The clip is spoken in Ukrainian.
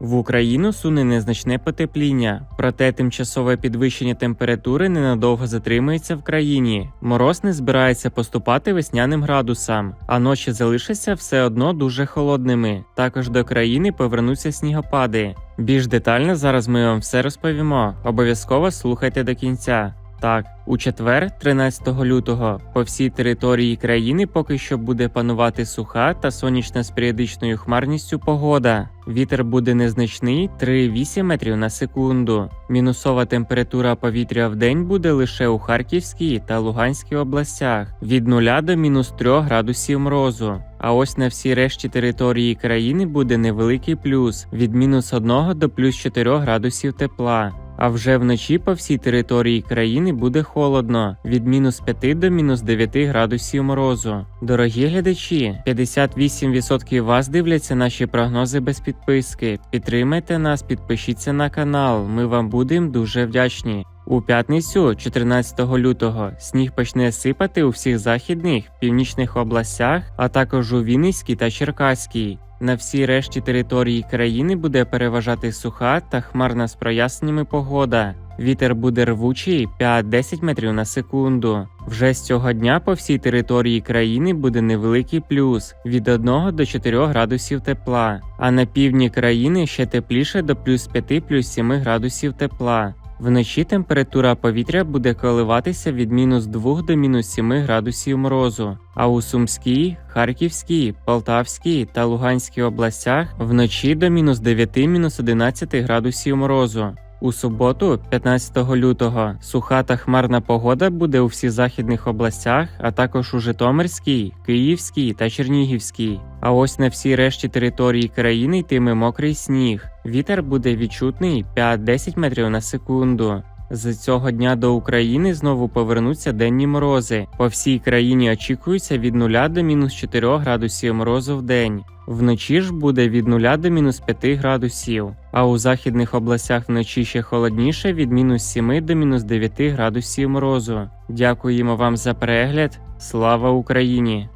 В Україну суне незначне потепління, проте тимчасове підвищення температури ненадовго затримується в країні. Мороз не збирається поступати весняним градусам, а ночі залишаться все одно дуже холодними. Також до країни повернуться снігопади. Більш детально зараз ми вам все розповімо. Обов'язково слухайте до кінця. Так, у четвер, 13 лютого, по всій території країни поки що буде панувати суха та сонячна з періодичною хмарністю погода. Вітер буде незначний 3,8 метрів на секунду. Мінусова температура повітря в день буде лише у Харківській та Луганській областях від 0 до мінус 3 градусів морозу. А ось на всій решті території країни буде невеликий плюс від мінус 1 до плюс 4 градусів тепла. А вже вночі по всій території країни буде холодно від мінус 5 до мінус 9 градусів морозу. Дорогі глядачі, 58% вас дивляться наші прогнози без підписки. Підтримайте нас, підпишіться на канал. Ми вам будемо дуже вдячні. У п'ятницю, 14 лютого, сніг почне сипати у всіх західних, північних областях, а також у Вінницькій та Черкаській. На всій решті території країни буде переважати суха та хмарна з проясненнями погода. Вітер буде рвучий 5-10 метрів на секунду. Вже з цього дня по всій території країни буде невеликий плюс від 1 до 4 градусів тепла, а на півдні країни ще тепліше до плюс 5 плюс 7 градусів тепла. Вночі температура повітря буде коливатися від мінус 2 до мінус 7 градусів морозу, а у Сумській, Харківській, Полтавській та Луганській областях вночі до мінус 9 мінус 11 градусів морозу. У суботу, 15 лютого, суха та хмарна погода буде у всіх західних областях, а також у Житомирській, Київській та Чернігівській. А ось на всій решті території країни йтиме мокрий сніг. Вітер буде відчутний 5-10 метрів на секунду. З цього дня до України знову повернуться денні морози. По всій країні очікується від 0 до мінус 4 градусів морозу в день. Вночі ж буде від 0 до мінус 5 градусів, а у західних областях вночі ще холодніше від мінус 7 до мінус 9 градусів морозу. Дякуємо вам за перегляд. Слава Україні!